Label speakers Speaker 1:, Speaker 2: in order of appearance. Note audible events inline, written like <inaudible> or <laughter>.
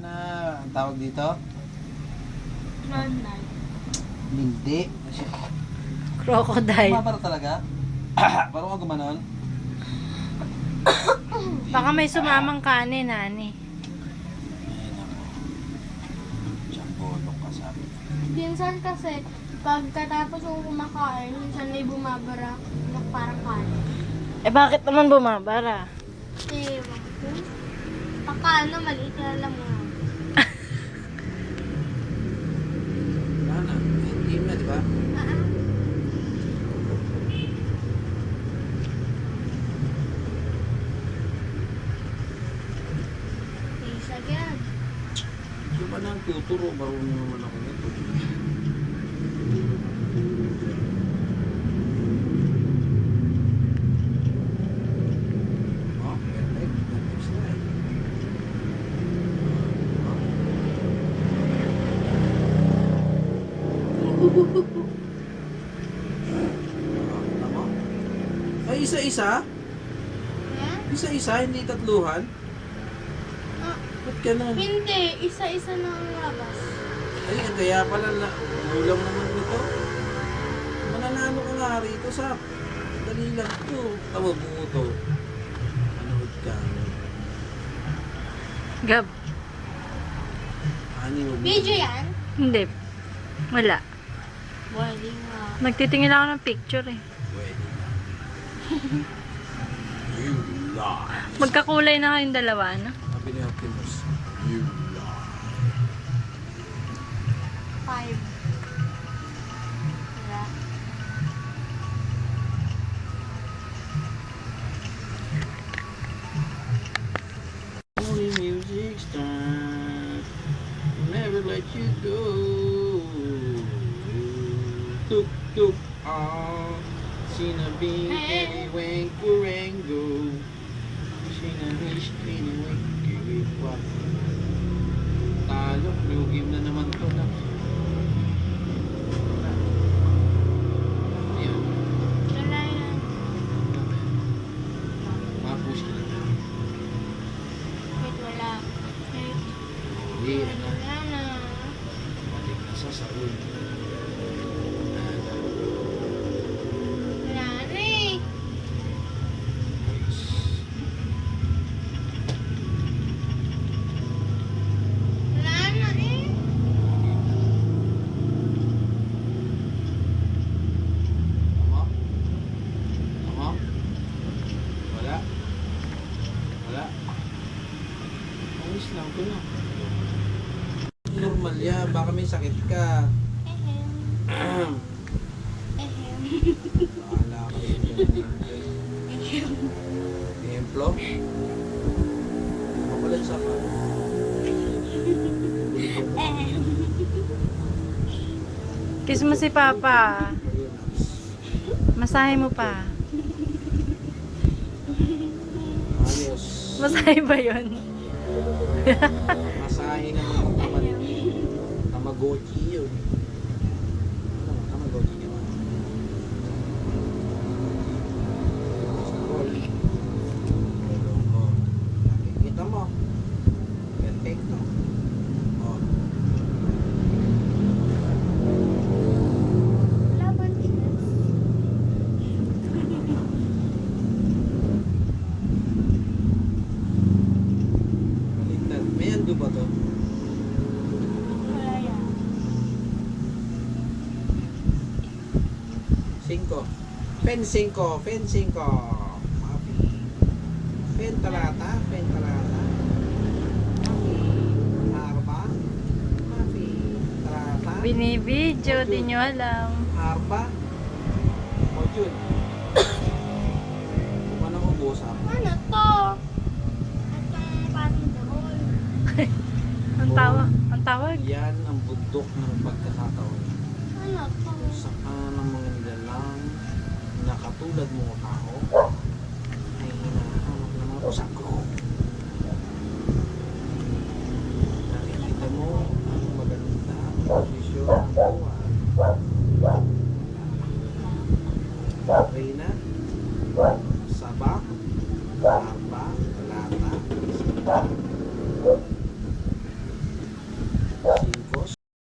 Speaker 1: Na, ang tawag dito?
Speaker 2: Cloud nine.
Speaker 1: Hindi.
Speaker 3: Crocodile.
Speaker 1: Kumabara talaga? <coughs> Parang ako gumanon? <coughs>
Speaker 3: Baka may sumamang kanin, nani.
Speaker 1: Tsambolo ka sabi.
Speaker 2: Minsan kasi, pagkatapos kong kumakain, minsan may bumabara na parang kanin.
Speaker 3: Eh bakit naman bumabara?
Speaker 2: Ko. Baka ano, maliit na lang mo.
Speaker 1: Wala na. Hindi na, di ba?
Speaker 2: Ah, ah. Isa yan.
Speaker 1: Yung ba nang tuturo? Marunong naman ako nito. Sila eh. Ah. Ay, isa-isa?
Speaker 2: Eh?
Speaker 1: Isa-isa, hindi tatluhan? Ba't ganun?
Speaker 2: hindi, isa-isa na ang labas.
Speaker 1: Ay, kaya pala na, kulang naman nito. Mananalo ka nga rito sa dali lang to. Tama buo to. Manood ka.
Speaker 3: Gab.
Speaker 1: Ani mo.
Speaker 2: Video yan?
Speaker 3: Hindi. Wala.
Speaker 2: Pwede nga.
Speaker 3: Nagtitingin ako ng picture eh.
Speaker 1: Pwede na. you lie.
Speaker 3: Magkakulay na kayong dalawa, no?
Speaker 1: Sabi ni Optimus. You lie.
Speaker 2: Five. Wala.
Speaker 1: Only music star. Never let you go. Tuk tuk ah. Sinabi kay Wengkurengo. Sinabi kay Lugim na naman to na. Ayun,
Speaker 2: Wala yan.
Speaker 1: mapush ka na.
Speaker 2: Wait, wala. Wait,
Speaker 1: Hindi, ano,
Speaker 2: wala na.
Speaker 1: balik na sa saul. Normal yan. Baka may sakit ka.
Speaker 2: Ehem. Ehem.
Speaker 1: Bahala ka yun.
Speaker 2: Ehem.
Speaker 1: Templo? Mapalan sa pa.
Speaker 2: Ehem.
Speaker 3: Kiss mo si Papa. Masahe mo pa.
Speaker 1: Ayos.
Speaker 3: Masahe ba yun?
Speaker 1: Masahe ng mga. Tamagotchi yun. Ano, Tamagotchi ka ba? Oh, nakikita mo. Perfecto. Oh,
Speaker 2: Laban siya.
Speaker 1: baliktad. May ando ba to?
Speaker 2: Wala yan.
Speaker 1: Cinco. Pen cinco. Pen cinco. Mapi. Pen talata. Pen talata. Mapi. Arba. Mapi. Talata.
Speaker 3: Binibidyo, di nyo alam.
Speaker 1: Arba. O Jun. Ano ko busap?
Speaker 2: Ano to? <laughs> Ang
Speaker 3: tawa, ang tawag.
Speaker 1: Yan ang bundok ng pagkakataon.
Speaker 2: Ano to?
Speaker 1: katulad mong tao ay hinahanap ng rusak ko. Nakikita mo ang maganda ang posisyon ng buwan. Reyna, Sabak, Lapa, Lata, Sabak,